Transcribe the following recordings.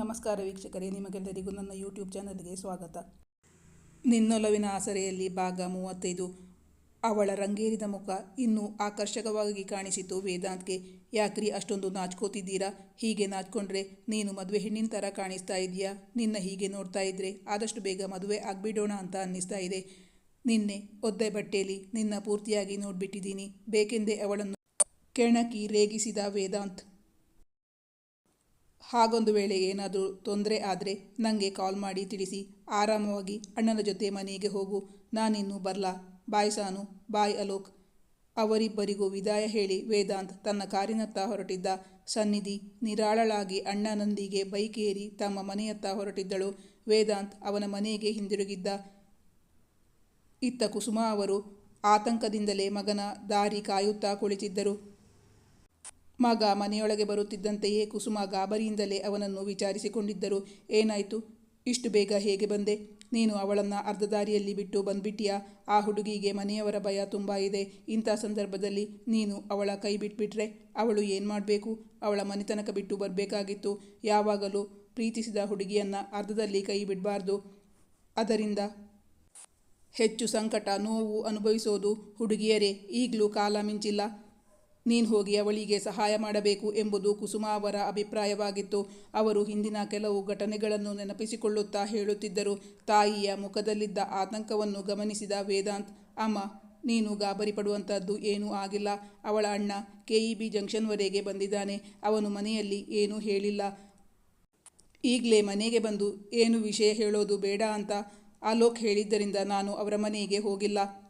ನಮಸ್ಕಾರ ವೀಕ್ಷಕರೇ, ನಿಮಗೆಲ್ಲರಿಗೂ ನನ್ನ ಯೂಟ್ಯೂಬ್ ಚಾನಲ್ಗೆ ಸ್ವಾಗತ. ನಿನ್ನೊಲವಿನ ಆಸರೆಯಲ್ಲಿ ಭಾಗ ಮೂವತ್ತೈದು. ಅವಳ ರಂಗೇರಿದ ಮುಖ ಇನ್ನೂ ಆಕರ್ಷಕವಾಗಿ ಕಾಣಿಸಿತು. ವೇದಾಂತ್ಗೆ, ಯಾಕ್ರಿ ಅಷ್ಟೊಂದು ನಾಚ್ಕೋತಿದ್ದೀರಾ? ಹೀಗೆ ನಾಚ್ಕೊಂಡ್ರೆ ನೀನು ಮದುವೆ ಹೆಣ್ಣಿನ ಥರ ಕಾಣಿಸ್ತಾ ಇದೆಯಾ ನಿನ್ನ ಹೀಗೆ ನೋಡ್ತಾ ಇದ್ರೆ ಆದಷ್ಟು ಬೇಗ ಮದುವೆ ಆಗಿಬಿಡೋಣ ಅಂತ ಅನ್ನಿಸ್ತಾ ಇದೆ. ನಿನ್ನೆ ಒದ್ದೆ ಬಟ್ಟೆಯಲ್ಲಿ ನಿನ್ನ ಪೂರ್ತಿಯಾಗಿ ನೋಡ್ಬಿಟ್ಟಿದ್ದೀನಿ. ಬೇಕೆಂದೇ ಅವಳನ್ನು ಕೆಣಕಿ ರೇಗಿಸಿದ ವೇದಾಂತ್ ಹಾಗೊಂದು ವೇಳೆ ಏನಾದರೂ ತೊಂದರೆ ಆದರೆ ನನಗೆ ಕಾಲ್ ಮಾಡಿ ತಿಳಿಸಿ. ಆರಾಮವಾಗಿ ಅಣ್ಣನ ಜೊತೆ ಮನೆಗೆ ಹೋಗು. ನಾನಿನ್ನು ಬರ್ಲಾ. ಬಾಯ್ ಸಾನು. ಬಾಯ್ ಅಲೋಕ್. ಅವರಿಬ್ಬರಿಗೂ ವಿದಾಯ ಹೇಳಿ ವೇದಾಂತ್ ತನ್ನ ಕಾರಿನತ್ತ ಹೊರಟಿದ್ದ. ಸನ್ನಿಧಿ ನಿರಾಳಳಾಗಿ ಅಣ್ಣನೊಂದಿಗೆ ಬೈಕೇರಿ ತಮ್ಮ ಮನೆಯತ್ತ ಹೊರಟಿದ್ದಳು. ವೇದಾಂತ್ ಅವನ ಮನೆಗೆ ಹಿಂದಿರುಗಿದ್ದ. ಇತ್ತ ಕುಸುಮ ಅವರು ಆತಂಕದಿಂದಲೇ ಮಗನ ದಾರಿ ಕಾಯುತ್ತಾ ಕುಳಿತಿದ್ದರು. ಮಗ ಮನೆಯೊಳಗೆ ಬರುತ್ತಿದ್ದಂತೆಯೇ ಕುಸುಮ ಗಾಬರಿಯಿಂದಲೇ ಅವನನ್ನು ವಿಚಾರಿಸಿಕೊಂಡಿದ್ದರು. ಏನಾಯಿತು? ಇಷ್ಟು ಬೇಗ ಹೇಗೆ ಬಂದೆ? ನೀನು ಅವಳನ್ನು ಅರ್ಧ ದಾರಿಯಲ್ಲಿ ಬಿಟ್ಟು ಬಂದ್ಬಿಟ್ಟಿಯಾ? ಆ ಹುಡುಗಿಗೆ ಮನೆಯವರ ಭಯ ತುಂಬ ಇದೆ. ಇಂಥ ಸಂದರ್ಭದಲ್ಲಿ ನೀನು ಅವಳ ಕೈ ಬಿಟ್ಬಿಟ್ರೆ ಅವಳು ಏನು ಮಾಡಬೇಕು? ಅವಳ ಮನೆತನಕ ಬಿಟ್ಟು ಬರಬೇಕಾಗಿತ್ತು. ಯಾವಾಗಲೂ ಪ್ರೀತಿಸಿದ ಹುಡುಗಿಯನ್ನು ಅರ್ಧದಲ್ಲಿ ಕೈ ಬಿಡಬಾರ್ದು. ಅದರಿಂದ ಹೆಚ್ಚು ಸಂಕಟ, ನೋವು ಅನುಭವಿಸೋದು ಹುಡುಗಿಯರೇ. ಈಗಲೂ ಕಾಲ ಮಿಂಚಿಲ್ಲ. ನೀನು ಹೋಗಿ ಅವಳಿಗೆ ಸಹಾಯ ಮಾಡಬೇಕು ಎಂಬುದು ಕುಸುಮ ಅವರ ಅಭಿಪ್ರಾಯವಾಗಿತ್ತು. ಅವರು ಹಿಂದಿನ ಕೆಲವು ಘಟನೆಗಳನ್ನು ನೆನಪಿಸಿಕೊಳ್ಳುತ್ತಾ ಹೇಳುತ್ತಿದ್ದರು. ತಾಯಿಯ ಮುಖದಲ್ಲಿದ್ದ ಆತಂಕವನ್ನು ಗಮನಿಸಿದ ವೇದಾಂತ್, ಅಮ್ಮ, ನೀನು ಗಾಬರಿ ಪಡುವಂಥದ್ದು ಏನೂ ಆಗಿಲ್ಲ. ಅವಳ ಅಣ್ಣ ಕೆಇಬಿ ಜಂಕ್ಷನ್ವರೆಗೆ ಬಂದಿದ್ದಾನೆ. ಅವನು ಮನೆಯಲ್ಲಿ ಏನೂ ಹೇಳಿಲ್ಲ. ಈಗಲೇ ಮನೆಗೆ ಬಂದು ಏನು ವಿಷಯ ಹೇಳೋದು ಬೇಡ ಅಂತ ಆಲೋಕ್ ಹೇಳಿದ್ದರಿಂದ ನಾನು ಅವರ ಮನೆಗೆ ಹೋಗಿಲ್ಲ.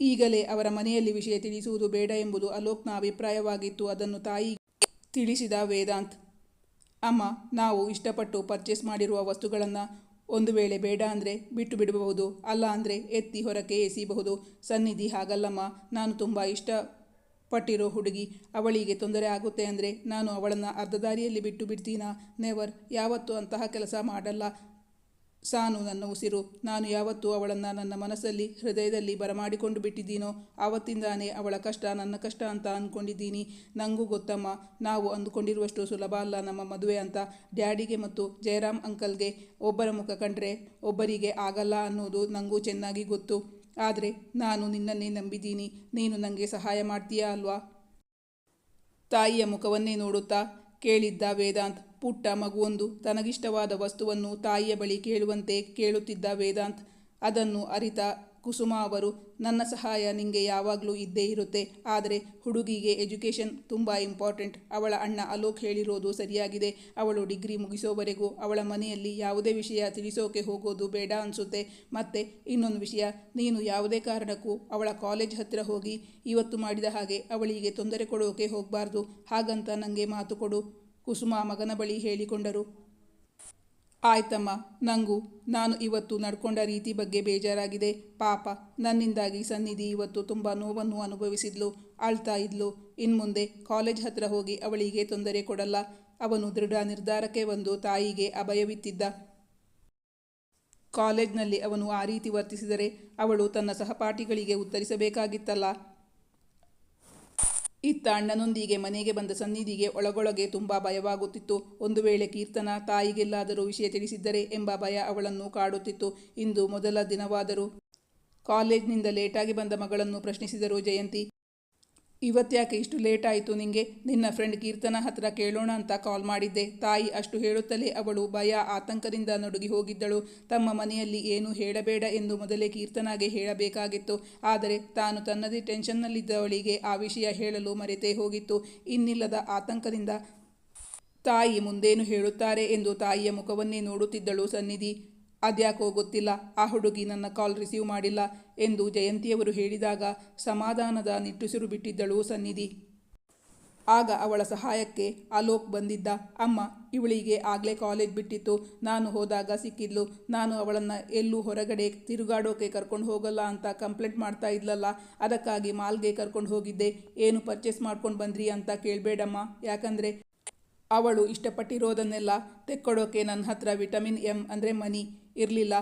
ಈಗಲೇ ಅವರ ಮನೆಯಲ್ಲಿ ವಿಷಯ ತಿಳಿಸುವುದು ಬೇಡ ಎಂಬುದು ಅಲೋಕ್ನ ಅಭಿಪ್ರಾಯವಾಗಿತ್ತು. ಅದನ್ನು ತಾಯಿ ತಿಳಿಸಿದ ವೇದಾಂತ್, ಅಮ್ಮ, ನಾವು ಇಷ್ಟಪಟ್ಟು ಪರ್ಚೇಸ್ ಮಾಡಿರುವ ವಸ್ತುಗಳನ್ನು ಒಂದು ವೇಳೆ ಬೇಡ ಅಂದರೆ ಬಿಟ್ಟು ಬಿಡಬಹುದು, ಅಲ್ಲ ಅಂದರೆ ಎತ್ತಿ ಹೊರಕ್ಕೆ ಎಸೀಬಹುದು. ಸನ್ನಿಧಿ ಹಾಗಲ್ಲಮ್ಮ, ನಾನು ತುಂಬ ಇಷ್ಟಪಟ್ಟಿರೋ ಹುಡುಗಿ, ಅವಳಿಗೆ ತೊಂದರೆ ಆಗುತ್ತೆ ಅಂದರೆ ನಾನು ಅವಳನ್ನು ಅರ್ಧ ದಾರಿಯಲ್ಲಿ ಬಿಟ್ಟು ಬಿಡ್ತೀನಾ? ನೆವರ್, ಯಾವತ್ತೂ ಅಂತಹ ಕೆಲಸ ಮಾಡಲ್ಲ. ಸಾನು ನನ್ನ ಉಸಿರು, ನಾನು ಯಾವತ್ತೂ ಅವಳನ್ನು ನನ್ನ ಮನಸ್ಸಲ್ಲಿ, ಹೃದಯದಲ್ಲಿ ಬರಮಾಡಿಕೊಂಡು ಬಿಟ್ಟಿದ್ದೀನೋ, ಆವತ್ತಿಂದಾನೇ ಅವಳ ಕಷ್ಟ ನನ್ನ ಕಷ್ಟ ಅಂತ ಅಂದ್ಕೊಂಡಿದ್ದೀನಿ ನನಗೂ ಗೊತ್ತಮ್ಮ, ನಾವು ಅಂದುಕೊಂಡಿರುವಷ್ಟು ಸುಲಭ ಅಲ್ಲ ನಮ್ಮ ಮದುವೆ ಅಂತ. ಡ್ಯಾಡಿಗೆ ಮತ್ತು ಜಯರಾಮ್ ಅಂಕಲ್ಗೆ ಒಬ್ಬರ ಮುಖ ಕಂಡ್ರೆ ಒಬ್ಬರಿಗೆ ಆಗಲ್ಲ ಅನ್ನೋದು ನನಗೂ ಚೆನ್ನಾಗಿ ಗೊತ್ತು. ಆದರೆ ನಾನು ನಿನ್ನನ್ನೇ ನಂಬಿದ್ದೀನಿ, ನೀನು ನನಗೆ ಸಹಾಯ ಮಾಡ್ತೀಯಾ ಅಲ್ವಾ? ತಾಯಿಯ ಮುಖವನ್ನೇ ನೋಡುತ್ತಾ ಕೇಳಿದ್ದ ವೇದಾಂತ್ ಪುಟ್ಟ ಮಗುವೊಂದು ತನಗಿಷ್ಟವಾದ ವಸ್ತುವನ್ನು ತಾಯಿಯ ಬಳಿ ಕೇಳುವಂತೆ ಕೇಳುತ್ತಿದ್ದ ವೇದಾಂತ್, ಅದನ್ನು ಅರಿತ ಕುಸುಮ ಅವರು, ನನ್ನ ಸಹಾಯ ನಿಮಗೆ ಯಾವಾಗಲೂ ಇದ್ದೇ ಇರುತ್ತೆ, ಆದರೆ ಹುಡುಗಿಗೆ ಎಜುಕೇಷನ್ ತುಂಬ ಇಂಪಾರ್ಟೆಂಟ್. ಅವಳ ಅಣ್ಣ ಅಲೋಕ್ ಹೇಳಿರೋದು ಸರಿಯಾಗಿದೆ, ಅವಳು ಡಿಗ್ರಿ ಮುಗಿಸೋವರೆಗೂ ಅವಳ ಮನೆಯಲ್ಲಿ ಯಾವುದೇ ವಿಷಯ ತಿಳಿಸೋಕೆ ಹೋಗೋದು ಬೇಡ ಅನಿಸುತ್ತೆ. ಮತ್ತು ಇನ್ನೊಂದು ವಿಷಯ, ನೀನು ಯಾವುದೇ ಕಾರಣಕ್ಕೂ ಅವಳ ಕಾಲೇಜ್ ಹತ್ತಿರ ಹೋಗಿ ಇವತ್ತು ಮಾಡಿದ ಹಾಗೆ ಅವಳಿಗೆ ತೊಂದರೆ ಕೊಡೋಕೆ ಹೋಗಬಾರ್ದು. ಹಾಗಂತ ನನಗೆ ಮಾತು ಕೊಡು. ಕುಸುಮ ಮಗನ ಬಳಿ ಹೇಳಿಕೊಂಡರು. ಆಯ್ತಮ್ಮ, ನಂಗೂ, ನಾನು ಇವತ್ತು ನಡ್ಕೊಂಡ ರೀತಿ ಬಗ್ಗೆ ಬೇಜಾರಾಗಿದೆ. ಪಾಪ, ನನ್ನಿಂದಾಗಿ ಸನ್ನಿಧಿ ಇವತ್ತು ತುಂಬ ನೋವನ್ನು ಅನುಭವಿಸಿದ್ಲು, ಅಳ್ತಾ ಇದ್ಲು. ಇನ್ಮುಂದೆ ಕಾಲೇಜ್ ಹತ್ರ ಹೋಗಿ ಅವಳಿಗೆ ತೊಂದರೆ ಕೊಡಲ್ಲ. ಅವನು ದೃಢ ನಿರ್ಧಾರಕ್ಕೆ ಬಂದು ತಾಯಿಗೆ ಅಭಯವಿತ್ತಿದ್ದ. ಕಾಲೇಜ್ನಲ್ಲಿ ಅವನು ಆ ರೀತಿ ವರ್ತಿಸಿದರೆ ಅವಳು ತನ್ನ ಸಹಪಾಠಿಗಳಿಗೆ ಉತ್ತರಿಸಬೇಕಾಗಿತ್ತಲ್ಲ. ಇತ್ತ ಅಣ್ಣನೊಂದಿಗೆ ಮನೆಗೆ ಬಂದ ಸನ್ನಿಧಿಗೆ ಒಳಗೊಳಗೆ ತುಂಬ ಭಯವಾಗುತ್ತಿತ್ತು. ಒಂದು ವೇಳೆ ಕೀರ್ತನ ತಾಯಿಗೆಲ್ಲಾದರೂ ವಿಷಯ ತಿಳಿಸಿದ್ದರೆ ಎಂಬ ಭಯ ಅವಳನ್ನು ಕಾಡುತ್ತಿತ್ತು. ಇಂದು ಮೊದಲ ದಿನವಾದರೂ ಕಾಲೇಜ್ನಿಂದ ಲೇಟಾಗಿ ಬಂದ ಮಗಳನ್ನು ಪ್ರಶ್ನಿಸಿದರು ಜಯಂತಿ. ಇವತ್ತ್ಯಾಕೆ ಇಷ್ಟು ಲೇಟ್ ಆಯಿತು ನಿಂಗೆ? ನಿನ್ನ ಫ್ರೆಂಡ್ ಕೀರ್ತನ ಹತ್ರ ಕೇಳೋಣ ಅಂತ ಕಾಲ್ ಮಾಡಿದ್ದೆ. ತಾಯಿ ಅಷ್ಟು ಹೇಳುತ್ತಲೇ ಅವಳು ಭಯ, ಆತಂಕದಿಂದ ನಡುಗಿ ಹೋಗಿದ್ದಳು. ತಮ್ಮ ಮನೆಯಲ್ಲಿ ಏನೂ ಹೇಳಬೇಡ ಎಂದು ಮೊದಲೇ ಕೀರ್ತನಾಗೆ ಹೇಳಬೇಕಾಗಿತ್ತು. ಆದರೆ ತಾನು ತನ್ನದೇ ಟೆನ್ಷನ್ನಲ್ಲಿದ್ದವಳಿಗೆ ಆ ವಿಷಯ ಹೇಳಲು ಮರೆತೇ ಹೋಗಿತ್ತು. ಇನ್ನಿಲ್ಲದ ಆತಂಕದಿಂದ ತಾಯಿ ಮುಂದೇನು ಹೇಳುತ್ತಾರೆ ಎಂದು ತಾಯಿಯ ಮುಖವನ್ನೇ ನೋಡುತ್ತಿದ್ದಳು ಸನ್ನಿಧಿ. ಅದ್ಯಾಕೋ ಗೊತ್ತಿಲ್ಲ. ಆ ಹುಡುಗಿ ನನ್ನ ಕಾಲ್ ರಿಸೀವ್ ಮಾಡಿಲ್ಲ. ಎಂದು ಜಯಂತಿಯವರು ಹೇಳಿದಾಗ ಸಮಾಧಾನದ ನಿಟ್ಟುಸಿರು ಬಿಟ್ಟಿದ್ದಳು ಸನ್ನಿಧಿ. ಆಗ ಅವಳ ಸಹಾಯಕ್ಕೆ ಅಲೋಕ್ ಬಂದಿದ್ದ, ಅಮ್ಮ, ಇವಳಿಗೆ ಆಗಲೇ ಕಾಲೇಜ್ ಬಿಟ್ಟಿತ್ತು, ನಾನು ಹೋದಾಗ ಸಿಕ್ಕಿದ್ಲು, ನಾನು ಅವಳನ್ನು ಎಲ್ಲೂ ಹೊರಗಡೆ ತಿರುಗಾಡೋಕೆ ಕರ್ಕೊಂಡು ಹೋಗಲ್ಲ ಅಂತ ಕಂಪ್ಲೇಂಟ್ ಮಾಡ್ತಾ ಇದ್ಲಲ್ಲ, ಅದಕ್ಕಾಗಿ ಮಾಲ್ಗೆ ಕರ್ಕೊಂಡು ಹೋಗಿದ್ದೆ, ಏನು ಪರ್ಚೇಸ್ ಮಾಡ್ಕೊಂಡು ಬಂದ್ರಿ ಅಂತ ಕೇಳಬೇಡಮ್ಮ, ಯಾಕಂದರೆ ಅವಳು ಇಷ್ಟಪಟ್ಟಿರೋದನ್ನೆಲ್ಲ ತೆಕ್ಕೊಡೋಕೆ ನನ್ನ ಹತ್ರ ವಿಟಮಿನ್ ಎಂ ಅಂದರೆ ಮನಿ ಇರಲಿಲ್ಲ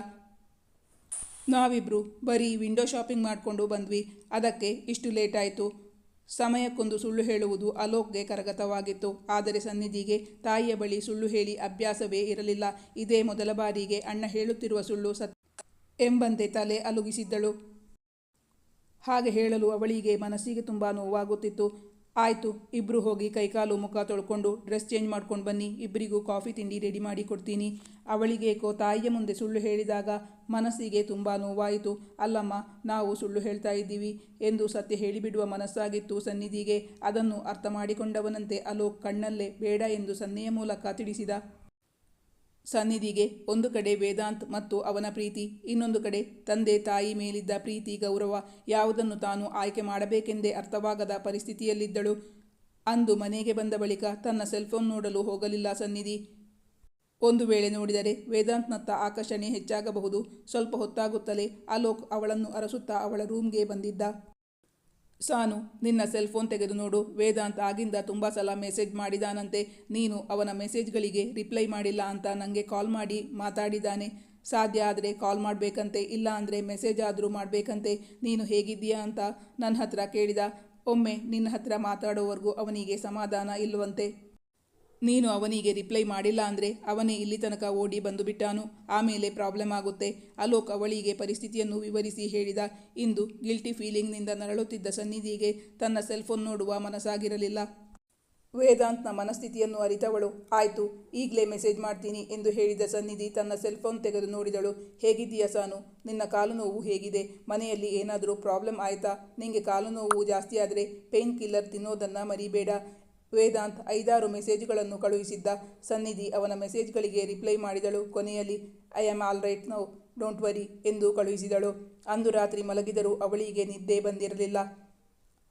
ನಾವಿಬ್ಬರು ಬರೀ ವಿಂಡೋ ಶಾಪಿಂಗ್ ಮಾಡಿಕೊಂಡು ಬಂದ್ವಿ. ಅದಕ್ಕೆ ಇಷ್ಟು ಲೇಟ್ ಆಯಿತು. ಸಮಯಕ್ಕೊಂದು ಸುಳ್ಳು ಹೇಳುವುದು ಅಲೋಕ್ಗೆ ಕರಗತವಾಗಿತ್ತು. ಆದರೆ ಸನ್ನಿಧಿಗೆ ತಾಯಿಯ ಬಳಿ ಸುಳ್ಳು ಹೇಳಿ ಅಭ್ಯಾಸವೇ ಇರಲಿಲ್ಲ. ಇದೇ ಮೊದಲ ಬಾರಿಗೆ ಅಣ್ಣ ಹೇಳುತ್ತಿರುವ ಸುಳ್ಳು ಸತ್ ಎಂಬಂತೆ ತಲೆ ಅಲುಗಿಸಿದ್ದಳು. ಹಾಗೆ ಹೇಳಲು ಅವಳಿಗೆ ಮನಸ್ಸಿಗೆ ತುಂಬ ನೋವಾಗುತ್ತಿತ್ತು. ಆಯಿತು ಇಬ್ಬರು ಹೋಗಿ ಕೈಕಾಲು ಮುಖ ತೊಳ್ಕೊಂಡು ಡ್ರೆಸ್ ಚೇಂಜ್ ಮಾಡ್ಕೊಂಡು ಬನ್ನಿ ಇಬ್ಬರಿಗೂ ಕಾಫಿ ತಿಂಡಿ ರೆಡಿ ಮಾಡಿ ಕೊಡ್ತೀನಿ. ಅವಳಿಗೇಕೋ ತಾಯಿಯ ಮುಂದೆ ಸುಳ್ಳು ಹೇಳಿದಾಗ ಮನಸ್ಸಿಗೆ ತುಂಬ ನೋವಾಯಿತು. ಅಲ್ಲಮ್ಮ, ನಾವು ಸುಳ್ಳು ಹೇಳ್ತಾ ಇದ್ದೀವಿ ಎಂದು ಸತ್ಯ ಹೇಳಿಬಿಡುವ ಮನಸ್ಸಾಗಿತ್ತು ಸನ್ನಿಧಿಗೆ. ಅದನ್ನು ಅರ್ಥ ಮಾಡಿಕೊಂಡವನಂತೆ ಅಲೋಕ್ ಕಣ್ಣಲ್ಲೇ ಬೇಡ ಎಂದು ಸನ್ನೆಯ ಮೂಲಕ ತಿಳಿಸಿದ. ಸನ್ನಿಧಿಗೆ ಒಂದು ಕಡೆ ವೇದಾಂತ್ ಮತ್ತು ಅವನ ಪ್ರೀತಿ, ಇನ್ನೊಂದು ಕಡೆ ತಂದೆ ತಾಯಿ ಮೇಲಿದ್ದ ಪ್ರೀತಿ, ಗೌರವ ಯಾವುದನ್ನು ತಾನು ಆಯ್ಕೆ ಮಾಡಬೇಕೆಂದೇ ಅರ್ಥವಾಗದ ಪರಿಸ್ಥಿತಿಯಲ್ಲಿದ್ದಳು. ಅಂದು ಮನೆಗೆ ಬಂದ ಬಳಿಕ ತನ್ನ ಸೆಲ್ಫೋನ್ ನೋಡಲು ಹೋಗಲಿಲ್ಲ ಸನ್ನಿಧಿ. ಒಂದು ವೇಳೆ ನೋಡಿದರೆ ವೇದಾಂತ್ನತ್ತ ಆಕರ್ಷಣೆ ಹೆಚ್ಚಾಗಬಹುದು. ಸ್ವಲ್ಪ ಹೊತ್ತಾಗುತ್ತಲೇ ಅಲೋಕ್ ಅವಳನ್ನು ಅರಸುತ್ತಾ ಅವಳ ರೂಮ್ಗೆ ಬಂದಿದ್ದ. ಸಾನು, ನಿನ್ನ ಸೆಲ್ ಫೋನ್ ತೆಗೆದು ನೋಡು. ವೇದಾಂತ್ ಆಗಿಂದ ತುಂಬ ಸಲ ಮೆಸೇಜ್ ಮಾಡಿದಾನಂತೆ. ನೀನು ಅವನ ಮೆಸೇಜ್ಗಳಿಗೆ ರಿಪ್ಲೈ ಮಾಡಿಲ್ಲ ಅಂತ ನನಗೆ ಕಾಲ್ ಮಾಡಿ ಮಾತಾಡಿದ್ದಾನೆ ಸಾಧ್ಯ ಆದರೆ ಕಾಲ್ ಮಾಡಬೇಕಂತೆ, ಇಲ್ಲ ಅಂದರೆ ಮೆಸೇಜ್ ಆದರೂ ಮಾಡಬೇಕಂತೆ. ನೀನು ಹೇಗಿದ್ದೀಯಾ ಅಂತ ನನ್ನ ಹತ್ರ ಕೇಳಿದ. ಒಮ್ಮೆ ನಿನ್ನ ಹತ್ರ ಮಾತಾಡೋವರೆಗೂ ಅವನಿಗೆ ಸಮಾಧಾನ ಇಲ್ಲವಂತೆ ನೀನು ಅವನಿಗೆ ರಿಪ್ಲೈ ಮಾಡಿಲ್ಲ ಅಂದರೆ ಅವನೇ ಇಲ್ಲಿ ತನಕ ಓಡಿ ಬಂದು ಬಿಟ್ಟಾನು. ಆಮೇಲೆ ಪ್ರಾಬ್ಲಮ್ ಆಗುತ್ತೆ. ಅಲೋಕ್ ಅವಳಿಗೆ ಪರಿಸ್ಥಿತಿಯನ್ನು ವಿವರಿಸಿ ಹೇಳಿದ. ಇಂದು ಗಿಲ್ಟಿ ಫೀಲಿಂಗ್ನಿಂದ ನರಳುತ್ತಿದ್ದ ಸನ್ನಿಧಿಗೆ ತನ್ನ ಸೆಲ್ಫೋನ್ ನೋಡುವ ಮನಸ್ಸಾಗಿರಲಿಲ್ಲ. ವೇದಾಂತ್ನ ಮನಸ್ಥಿತಿಯನ್ನು ಅರಿತವಳು. ಆಯಿತು, ಈಗಲೇ ಮೆಸೇಜ್ ಮಾಡ್ತೀನಿ ಎಂದು ಹೇಳಿದ ಸನ್ನಿಧಿ ತನ್ನ ಸೆಲ್ಫೋನ್ ತೆಗೆದು ನೋಡಿದಳು. ಹೇಗಿದ್ದೀಯ ಸಾನು? ನಿನ್ನ ಕಾಲು ನೋವು ಹೇಗಿದೆ? ಮನೆಯಲ್ಲಿ ಏನಾದರೂ ಪ್ರಾಬ್ಲಮ್ ಆಯಿತಾ? ನಿಂಗೆ ಕಾಲು ನೋವು ಜಾಸ್ತಿ ಆದರೆ ಪೇನ್ ಕಿಲ್ಲರ್ ತಿನ್ನೋದನ್ನು ಮರಿಬೇಡ. ವೇದಾಂತ್ ಐದಾರು ಮೆಸೇಜ್ಗಳನ್ನು ಕಳುಹಿಸಿದ್ದ ಸನ್ನಿಧಿ ಅವನ ಮೆಸೇಜ್ಗಳಿಗೆ ರಿಪ್ಲೈ ಮಾಡಿದಳು. ಕೊನೆಯಲ್ಲಿ, I am all right now, don't worry ಎಂದು ಕಳುಹಿಸಿದಳು. ಅಂದು ರಾತ್ರಿ ಮಲಗಿದರೂ ಅವಳಿಗೆ ನಿದ್ದೆ ಬಂದಿರಲಿಲ್ಲ.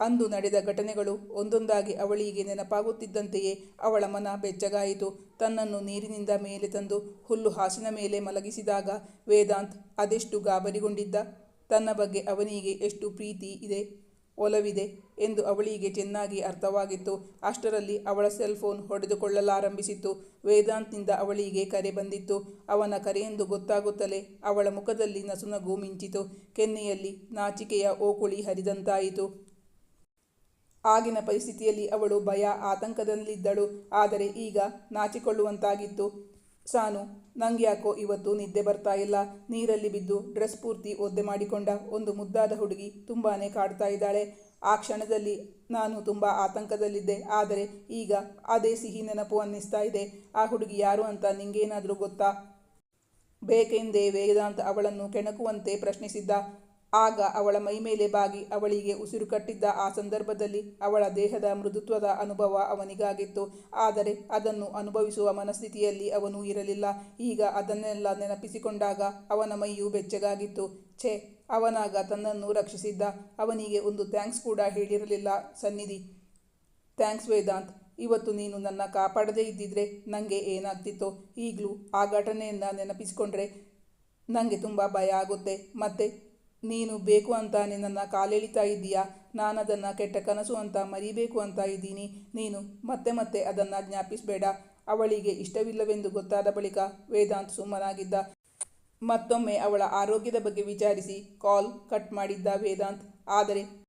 ಅಂದು ನಡೆದ ಘಟನೆಗಳು ಒಂದೊಂದಾಗಿ ಅವಳಿಗೆ ನೆನಪಾಗುತ್ತಿದ್ದಂತೆಯೇ ಅವಳ ಮನ ಬೆಚ್ಚಗಾಯಿತು. ತನ್ನನ್ನು ನೀರಿನಿಂದ ಮೇಲೆ ತಂದು ಹುಲ್ಲು ಹಾಸಿನ ಮೇಲೆ ಮಲಗಿಸಿದಾಗ ವೇದಾಂತ್ ಅದೆಷ್ಟು ಗಾಬರಿಗೊಂಡಿದ್ದ? ತನ್ನ ಬಗ್ಗೆ ಅವನಿಗೆ ಎಷ್ಟು ಪ್ರೀತಿ ಇದೆ? ಒಲವಿದೆ ಎಂದು ಅವಳಿಗೆ ಚೆನ್ನಾಗಿ ಅರ್ಥವಾಗಿತ್ತು. ಅಷ್ಟರಲ್ಲಿ ಅವಳ ಸೆಲ್ ಫೋನ್ ಹೊಡೆದುಕೊಳ್ಳಲಾರಂಭಿಸಿತ್ತು ವೇದಾಂತ್ನಿಂದ ಅವಳಿಗೆ ಕರೆ ಬಂದಿತ್ತು. ಅವನ ಕರೆಯೆಂದು ಗೊತ್ತಾಗುತ್ತಲೇ ಅವಳ ಮುಖದಲ್ಲಿ ನಸುನಗು ಮಿಂಚಿತು. ಕೆನ್ನೆಯಲ್ಲಿ ನಾಚಿಕೆಯ ಓಕುಳಿ ಹರಿದಂತಾಯಿತು. ಆಗಿನ ಪರಿಸ್ಥಿತಿಯಲ್ಲಿ ಅವಳು ಭಯ, ಆತಂಕದಲ್ಲಿದ್ದಳು. ಆದರೆ ಈಗ ನಾಚಿಕೊಳ್ಳುವಂತಾಗಿತ್ತು. ಸಾನು, ನಂಗ್ಯಾಕೋ ಇವತ್ತು ನಿದ್ದೆ ಬರ್ತಾ ಇಲ್ಲ. ನೀರಲ್ಲಿ ಬಿದ್ದು ಡ್ರೆಸ್ ಪೂರ್ತಿ ಒದ್ದೆ ಮಾಡಿಕೊಂಡ ಒಂದು ಮುದ್ದಾದ ಹುಡುಗಿ ತುಂಬಾ ಕಾಡ್ತಾ ಇದ್ದಾಳೆ. ಆ ಕ್ಷಣದಲ್ಲಿ ನಾನು ತುಂಬ ಆತಂಕದಲ್ಲಿದ್ದೆ. ಆದರೆ ಈಗ ಅದೇ ಸಿಹಿ ನೆನಪು ಅನ್ನಿಸ್ತಾ ಇದೆ. ಆ ಹುಡುಗಿ ಯಾರು ಅಂತ ನಿಂಗೇನಾದರೂ ಗೊತ್ತಾ? ಬೇಕೆಂದೇ ವೇದಾಂತ್ ಅವಳನ್ನು ಕೆಣಕುವಂತೆ ಪ್ರಶ್ನಿಸಿದ್ದ. ಆಗ ಅವಳ ಮೈಮೇಲೆ ಬಾಗಿ ಅವಳಿಗೆ ಉಸಿರು ಕಟ್ಟಿದ್ದ ಆ ಸಂದರ್ಭದಲ್ಲಿ ಅವಳ ದೇಹದ ಮೃದುತ್ವದ ಅನುಭವ ಅವನಿಗಾಗಿತ್ತು. ಆದರೆ ಅದನ್ನು ಅನುಭವಿಸುವ ಮನಸ್ಥಿತಿಯಲ್ಲಿ ಅವನು ಇರಲಿಲ್ಲ. ಈಗ ಅದನ್ನೆಲ್ಲ ನೆನಪಿಸಿಕೊಂಡಾಗ ಅವನ ಮೈಯು ಬೆಚ್ಚಗಾಗಿತ್ತು. ಛೇ, ಅವನಾಗ ತನ್ನನ್ನು ರಕ್ಷಿಸಿದ್ದ ಅವನಿಗೆ ಒಂದು ಥ್ಯಾಂಕ್ಸ್ ಕೂಡ ಹೇಳಿರಲಿಲ್ಲ. ಸನ್ನಿಧಿ, ಥ್ಯಾಂಕ್ಸ್ ವೇದಾಂತ್, ಇವತ್ತು ನೀನು ನನ್ನ ಕಾಪಾಡದೇ ಇದ್ದಿದ್ರೆ ನನಗೆ ಏನಾಗ್ತಿತ್ತು? ಈಗಲೂ ಆ ಘಟನೆಯನ್ನು ನೆನಪಿಸಿಕೊಂಡ್ರೆ ನನಗೆ ತುಂಬ ಭಯ ಆಗುತ್ತೆ. ಮತ್ತು ನೀನು ಬೇಕು ಅಂತ ನಿನ್ನನ್ನು ಕಾಲೆಳಿತಾ ಇದ್ದೀಯಾ? ನಾನದನ್ನು ಕೆಟ್ಟ ಕನಸು ಅಂತ ಮರಿಬೇಕು ಅಂತ ಇದ್ದೀನಿ. ನೀನು ಮತ್ತೆ ಮತ್ತೆ ಅದನ್ನು ಜ್ಞಾಪಿಸಬೇಡ. ಅವಳಿಗೆ ಇಷ್ಟವಿಲ್ಲವೆಂದು ಗೊತ್ತಾದ ಬಳಿಕ ವೇದಾಂತ್ ಸುಮ್ಮನಾಗಿದ್ದ. ಮತ್ತೊಮ್ಮೆ ಅವಳ ಆರೋಗ್ಯದ ಬಗ್ಗೆ ವಿಚಾರಿಸಿ ಕಾಲ್ ಕಟ್ ಮಾಡಿದ್ದ ವೇದಾಂತ್. ಆದರೆ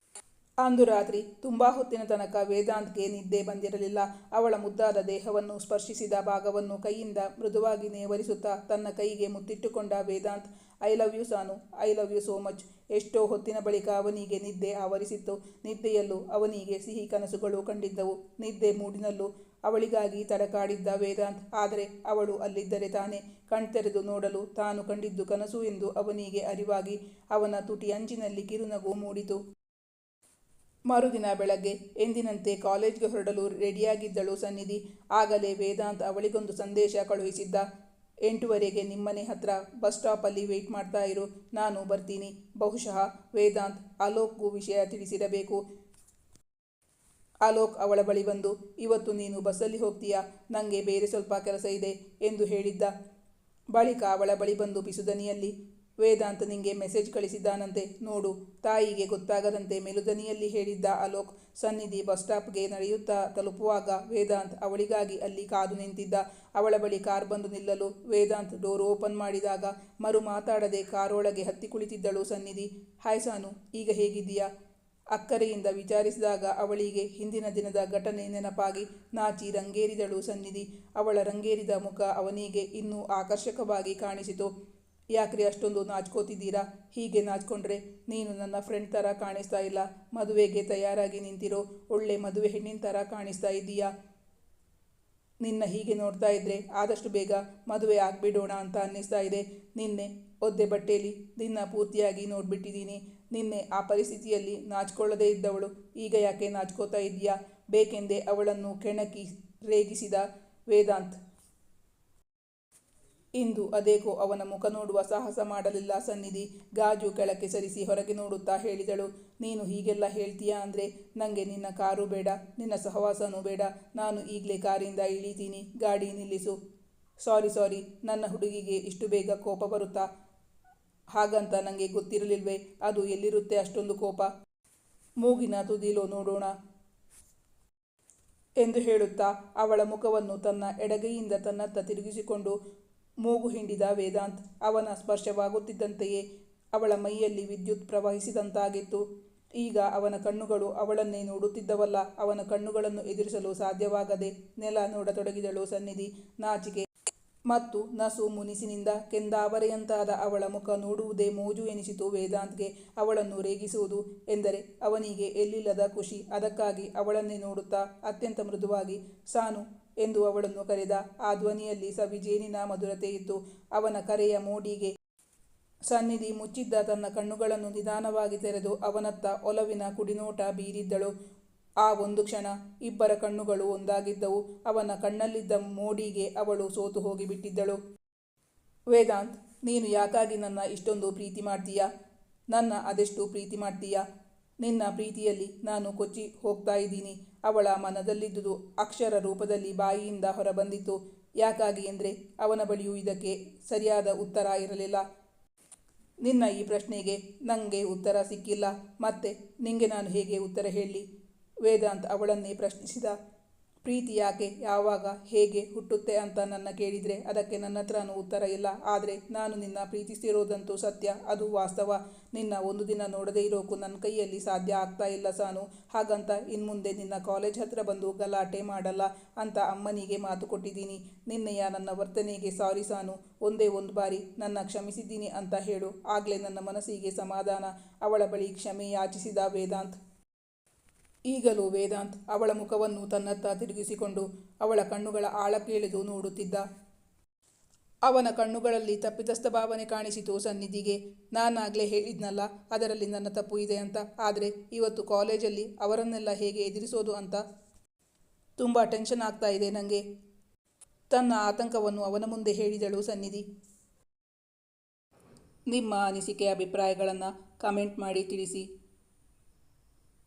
ಅಂದು ರಾತ್ರಿ ತುಂಬ ಹೊತ್ತಿನ ತನಕ ವೇದಾಂತ್ಗೆ ನಿದ್ದೆ ಬಂದಿರಲಿಲ್ಲ. ಅವಳ ಮುದ್ದಾದ ದೇಹವನ್ನು ಸ್ಪರ್ಶಿಸಿದ ಭಾಗವನ್ನು ಕೈಯಿಂದ ಮೃದುವಾಗಿ ನೇವರಿಸುತ್ತಾ ತನ್ನ ಕೈಗೆ ಮುತ್ತಿಟ್ಟುಕೊಂಡ Vedant, I love you Sanu, I love you so much ಎಷ್ಟೋ ಹೊತ್ತಿನ ಬಳಿಕ ಅವನಿಗೆ ನಿದ್ದೆ ಆವರಿಸಿತ್ತು. ನಿದ್ದೆಯಲ್ಲೂ ಅವನಿಗೆ ಸಿಹಿ ಕನಸುಗಳು ಕಂಡಿದ್ದವು. ನಿದ್ದೆ ಮೂಡಿನಲ್ಲೂ ಅವಳಿಗಾಗಿ ತಡಕಾಡಿದ್ದ ವೇದಾಂತ್, ಆದರೆ ಅವಳು ಅಲ್ಲಿದ್ದರೆ ತಾನೇ. ಕಣ್ತೆರೆದು ನೋಡಲು ತಾನು ಕಂಡಿದ್ದು ಕನಸು ಎಂದು ಅವನಿಗೆ ಅರಿವಾಗಿ ಅವನ ತುಟಿ ಅಂಚಿನಲ್ಲಿ ಕಿರುನಗು ಮೂಡಿತು. ಮರುದಿನ ಬೆಳಗ್ಗೆ ಎಂದಿನಂತೆ ಕಾಲೇಜ್ಗೆ ಹೊರಡಲು ರೆಡಿಯಾಗಿದ್ದಳು ಸನ್ನಿಧಿ. ಆಗಲೇ ವೇದಾಂತ್ ಅವಳಿಗೊಂದು ಸಂದೇಶ ಕಳುಹಿಸಿದ್ದ. ಎಂಟುವರೆಗೆ ನಿಮ್ಮನೆ ಹತ್ರ ಬಸ್ ಸ್ಟಾಪಲ್ಲಿ ವೆಯ್ಟ್ ಮಾಡ್ತಾ ಇರು, ನಾನು ಬರ್ತೀನಿ. ಬಹುಶಃ ವೇದಾಂತ್ ಅಲೋಕ್ಗೂ ವಿಷಯ ತಿಳಿಸಿರಬೇಕು. ಅಲೋಕ್ ಅವಳ ಬಳಿ ಬಂದು, ಇವತ್ತು ನೀನು ಬಸ್ಸಲ್ಲಿ ಹೋಗ್ತೀಯಾ? ನನಗೆ ಬೇರೆ ಸ್ವಲ್ಪ ಕೆಲಸ ಇದೆ ಎಂದು ಹೇಳಿದ್ದ. ಬಳಿಕ ಅವಳ ಬಳಿ ಬಂದು ಪಿಸುದನಿಯಲ್ಲಿ ವೇದಾಂತ್ ನಿಂಗೆ ಮೆಸೇಜ್ ಕಳಿಸಿದ್ದಾನಂತೆ, ನೋಡು. ತಾಯಿಗೆ ಗೊತ್ತಾಗದಂತೆ ಮೆಲುದನಿಯಲ್ಲಿ ಹೇಳಿದ್ದ ಅಲೋಕ್ ಸನ್ನಿಧಿ ಬಸ್ ಸ್ಟಾಪ್ಗೆ ನಡೆಯುತ್ತಾ ತಲುಪುವಾಗ ವೇದಾಂತ್ ಅವಳಿಗಾಗಿ ಅಲ್ಲಿ ಕಾದು ನಿಂತಿದ್ದ. ಅವಳ ಬಳಿ ಕಾರ್ ಬಂದು ನಿಲ್ಲಲು ವೇದಾಂತ್ ಡೋರ್ ಓಪನ್ ಮಾಡಿದಾಗ ಮರು ಮಾತಾಡದೆ ಕಾರೊಳಗೆ ಹತ್ತಿ ಕುಳಿತಿದ್ದಳು ಸನ್ನಿಧಿ. ಹಾಯ್ ಸಾನು, ಈಗ ಹೇಗಿದ್ದೀಯಾ? ಅಕ್ಕರೆಯಿಂದ ವಿಚಾರಿಸಿದಾಗ ಅವಳಿಗೆ ಹಿಂದಿನ ದಿನದ ಘಟನೆ ನೆನಪಾಗಿ ನಾಚಿ ರಂಗೇರಿದಳು ಸನ್ನಿಧಿ. ಅವಳ ರಂಗೇರಿದ ಮುಖ ಅವನಿಗೆ ಇನ್ನೂ ಆಕರ್ಷಕವಾಗಿ ಕಾಣಿಸಿತು. ಯಾಕ್ರಿ ಅಷ್ಟೊಂದು ನಾಚ್ಕೋತಿದ್ದೀರಾ? ಹೀಗೆ ನಾಚ್ಕೊಂಡ್ರೆ ನೀನು ನನ್ನ ಫ್ರೆಂಡ್ ಥರ ಕಾಣಿಸ್ತಾ ಇಲ್ಲ. ಮದುವೆಗೆ ತಯಾರಾಗಿ ನಿಂತಿರೋ ಒಳ್ಳೆ ಮದುವೆ ಹೆಣ್ಣಿನ ಥರ ಕಾಣಿಸ್ತಾ ಇದ್ದೀಯಾ? ನಿನ್ನ ಹೀಗೆ ನೋಡ್ತಾ ಇದ್ರೆ ಆದಷ್ಟು ಬೇಗ ಮದುವೆ ಆಗಿಬಿಡೋಣ ಅಂತ ಅನ್ನಿಸ್ತಾ ಇದೆ. ನಿನ್ನೆ ಒದ್ದೆ ಬಟ್ಟೆಯಲ್ಲಿ ನಿನ್ನ ಪೂರ್ತಿಯಾಗಿ ನೋಡ್ಬಿಟ್ಟಿದ್ದೀನಿ. ನಿನ್ನೆ ಆ ಪರಿಸ್ಥಿತಿಯಲ್ಲಿ ನಾಚ್ಕೊಳ್ಳದೇ ಇದ್ದವಳು. ಈಗ ಯಾಕೆ ನಾಚ್ಕೋತಾ ಇದೆಯಾ ಬೇಕೆಂದೇ ಅವಳನ್ನು ಕೆಣಕಿ ರೇಗಿಸಿದ ವೇದಾಂತ್. ಇಂದು ಅದೇಕೋ ಅವನ ಮುಖ ನೋಡುವ ಸಾಹಸ ಮಾಡಲಿಲ್ಲ ಸನ್ನಿಧಿ. ಗಾಜು ಕೆಳಕ್ಕೆ ಸರಿಸಿ ಹೊರಗೆ ನೋಡುತ್ತಾ ಹೇಳಿದಳು, ನೀನು ಹೀಗೆಲ್ಲ ಹೇಳ್ತೀಯಾ ಅಂದರೆ ನನಗೆ ನಿನ್ನ ಕಾರು ಬೇಡ, ನಿನ್ನ ಸಹವಾಸನೂ ಬೇಡ, ನಾನು ಈಗಲೇ ಕಾರಿಂದ ಇಳಿತೀನಿ, ಗಾಡಿ ನಿಲ್ಲಿಸು. ಸಾರಿ ಸಾರಿ, ನನ್ನ ಹುಡುಗಿಗೆ ಇಷ್ಟು ಬೇಗ ಕೋಪ ಬರುತ್ತಾ? ಹಾಗಂತ ನನಗೆ ಗೊತ್ತಿರಲಿಲ್ವೇ, ಅದು ಎಲ್ಲಿರುತ್ತೆ ಅಷ್ಟೊಂದು ಕೋಪ? ಮೂಗಿನ ತುದಿಲೋ ನೋಡೋಣ ಎಂದು ಹೇಳುತ್ತಾ ಅವಳ ಮುಖವನ್ನು ತನ್ನ ಎಡಗೈಯಿಂದ ತನ್ನತ್ತ ತಿರುಗಿಸಿಕೊಂಡು ಮೂಗು ಹಿಂಡಿದ ವೇದಾಂತ್ ಅವನ ಸ್ಪರ್ಶವಾಗುತ್ತಿದ್ದಂತೆಯೇ ಅವಳ ಮೈಯಲ್ಲಿ ವಿದ್ಯುತ್ ಪ್ರವಹಿಸಿದಂತಾಗಿತ್ತು. ಈಗ ಅವನ ಕಣ್ಣುಗಳು ಅವಳನ್ನೇ ನೋಡುತ್ತಿದ್ದವಲ್ಲ, ಅವನ ಕಣ್ಣುಗಳನ್ನು ಎದುರಿಸಲು ಸಾಧ್ಯವಾಗದೆ ನೆಲ ನೋಡತೊಡಗಿದಳು ಸನ್ನಿಧಿ ನಾಚಿಕೆ. ಮತ್ತು ನಸು ಮುನಿಸಿನಿಂದ ಕೆಂದಾವರೆಯಂತಾದ ಅವಳ ಮುಖ ನೋಡುವುದೇ ಮೋಜು ಎನಿಸಿತು ವೇದಾಂತ್ಗೆ. ಅವಳನ್ನು ರೇಗಿಸುವುದು ಎಂದರೆ ಅವನಿಗೆ ಎಲ್ಲಿಲ್ಲದ ಖುಷಿ, ಅದಕ್ಕಾಗಿ ಅವಳನ್ನೇ ನೋಡುತ್ತಾ ಅತ್ಯಂತ ಮೃದುವಾಗಿ, ಸಾನು ಎಂದು ಅವಳನ್ನು ಕರೆದ. ಆ ಧ್ವನಿಯಲ್ಲಿ ಸವಿಜೇನಿನ ಮಧುರತೆ ಇತ್ತು ಅವನ ಕರೆಯ ಮೋಡಿಗೆ ಸನ್ನಿಧಿ ಮುಚ್ಚಿದ್ದ ತನ್ನ ಕಣ್ಣುಗಳನ್ನು ನಿಧಾನವಾಗಿ ತೆರೆದು ಅವನತ್ತ ಒಲವಿನ ಕುಡಿನೋಟ ಬೀರಿದ್ದಳು. ಆ ಒಂದು ಕ್ಷಣ ಇಬ್ಬರ ಕಣ್ಣುಗಳು ಒಂದಾಗಿದ್ದವು. ಅವನ ಕಣ್ಣಲ್ಲಿದ್ದ ಮೋಡಿಗೆ ಅವಳು ಸೋತು ಹೋಗಿಬಿಟ್ಟಿದ್ದಳು. ವೇದಾಂತ್, ನೀನು ಯಾಕಾಗಿ ನನ್ನ ಇಷ್ಟೊಂದು ಪ್ರೀತಿ ಮಾಡ್ತೀಯಾ? ನನ್ನ ಅದೆಷ್ಟು ಪ್ರೀತಿ ಮಾಡ್ತೀಯಾ? ನಿನ್ನ ಪ್ರೀತಿಯಲ್ಲಿ ನಾನು ಕೊಚ್ಚಿ ಹೋಗ್ತಾ ಇದ್ದೀನಿ. ಅವಳ ಮನದಲ್ಲಿದ್ದುದು ಅಕ್ಷರ ರೂಪದಲ್ಲಿ ಬಾಯಿಯಿಂದ ಹೊರಬಂದಿತು ಯಾಕಾಗಿ ಎಂದರೆ ಅವನ ಬಳಿಯೂ ಇದಕ್ಕೆ ಸರಿಯಾದ ಉತ್ತರ ಇರಲಿಲ್ಲ. ನಿನ್ನ ಈ ಪ್ರಶ್ನೆಗೆ ನನಗೆ ಉತ್ತರ ಸಿಕ್ಕಿಲ್ಲ. ಮತ್ತೆ ನಿಂಗೆ ನಾನು ಹೇಗೆ ಉತ್ತರ ಹೇಳಿ ವೇದಾಂತ್ ಅವಳನ್ನೇ ಪ್ರಶ್ನಿಸಿದ. ಪ್ರೀತಿ ಯಾಕೆ? ಯಾವಾಗ? ಹೇಗೆ ಹುಟ್ಟುತ್ತೆ ಅಂತ ನನ್ನ ಕೇಳಿದರೆ ಅದಕ್ಕೆ ನನ್ನ ಹತ್ರನೂ ಉತ್ತರ ಇಲ್ಲ. ಆದರೆ ನಾನು ನಿನ್ನ ಪ್ರೀತಿಸ್ತಿರೋದಂತೂ ಸತ್ಯ. ಅದು ವಾಸ್ತವ. ನಿನ್ನ ಒಂದು ದಿನ ನೋಡದೇ ಇರೋಕ್ಕೂ ನನ್ನ ಕೈಯಲ್ಲಿ ಸಾಧ್ಯ ಆಗ್ತಾ ಇಲ್ಲ ಸಾನು. ಹಾಗಂತ ಇನ್ಮುಂದೆ ನಿನ್ನ ಕಾಲೇಜ್ ಹತ್ರ ಬಂದು ಗಲಾಟೆ ಮಾಡಲ್ಲ ಅಂತ ಅಮ್ಮನಿಗೆ ಮಾತು ಕೊಟ್ಟಿದ್ದೀನಿ. ನಿನ್ನೆಯ ನನ್ನ ವರ್ತನೆಗೆ ಸಾರಿ ಸಾನು. ಒಂದೇ ಒಂದು ಬಾರಿ ನನ್ನ ಕ್ಷಮಿಸಿದ್ದೀನಿ ಅಂತ ಹೇಳು. ಆಗಲೇ ನನ್ನ ಮನಸ್ಸಿಗೆ ಸಮಾಧಾನ. ಅವಳ ಬಳಿ ಕ್ಷಮೆ ಯಾಚಿಸಿದ ವೇದಾಂತ್. ಈಗಲೂ ವೇದಾಂತ್ ಅವಳ ಮುಖವನ್ನು ತನ್ನತ್ತ ತಿರುಗಿಸಿಕೊಂಡು ಅವಳ ಕಣ್ಣುಗಳ ಆಳಕ್ಕಿಳಿದು ನೋಡುತ್ತಿದ್ದ. ಅವನ ಕಣ್ಣುಗಳಲ್ಲಿ ತಪ್ಪಿತಸ್ಥ ಭಾವನೆ ಕಾಣಿಸಿತು ಸನ್ನಿಧಿಗೆ. ನಾನಾಗಲೇ ಹೇಳಿದ್ನಲ್ಲ, ಅದರಲ್ಲಿ ನನ್ನ ತಪ್ಪು ಇದೆ ಅಂತ. ಆದರೆ ಇವತ್ತು ಕಾಲೇಜಲ್ಲಿ ಅವರನ್ನೆಲ್ಲ ಹೇಗೆ ಎದುರಿಸೋದು ಅಂತ? ತುಂಬ ಟೆನ್ಷನ್ ಆಗ್ತಾ ಇದೆ ನನಗೆ ತನ್ನ ಆತಂಕವನ್ನು ಅವನ ಮುಂದೆ ಹೇಳಿದಳು ಸನ್ನಿಧಿ. ನಿಮ್ಮ ಅನಿಸಿಕೆ, ಅಭಿಪ್ರಾಯಗಳನ್ನು ಕಮೆಂಟ್ ಮಾಡಿ ತಿಳಿಸಿ.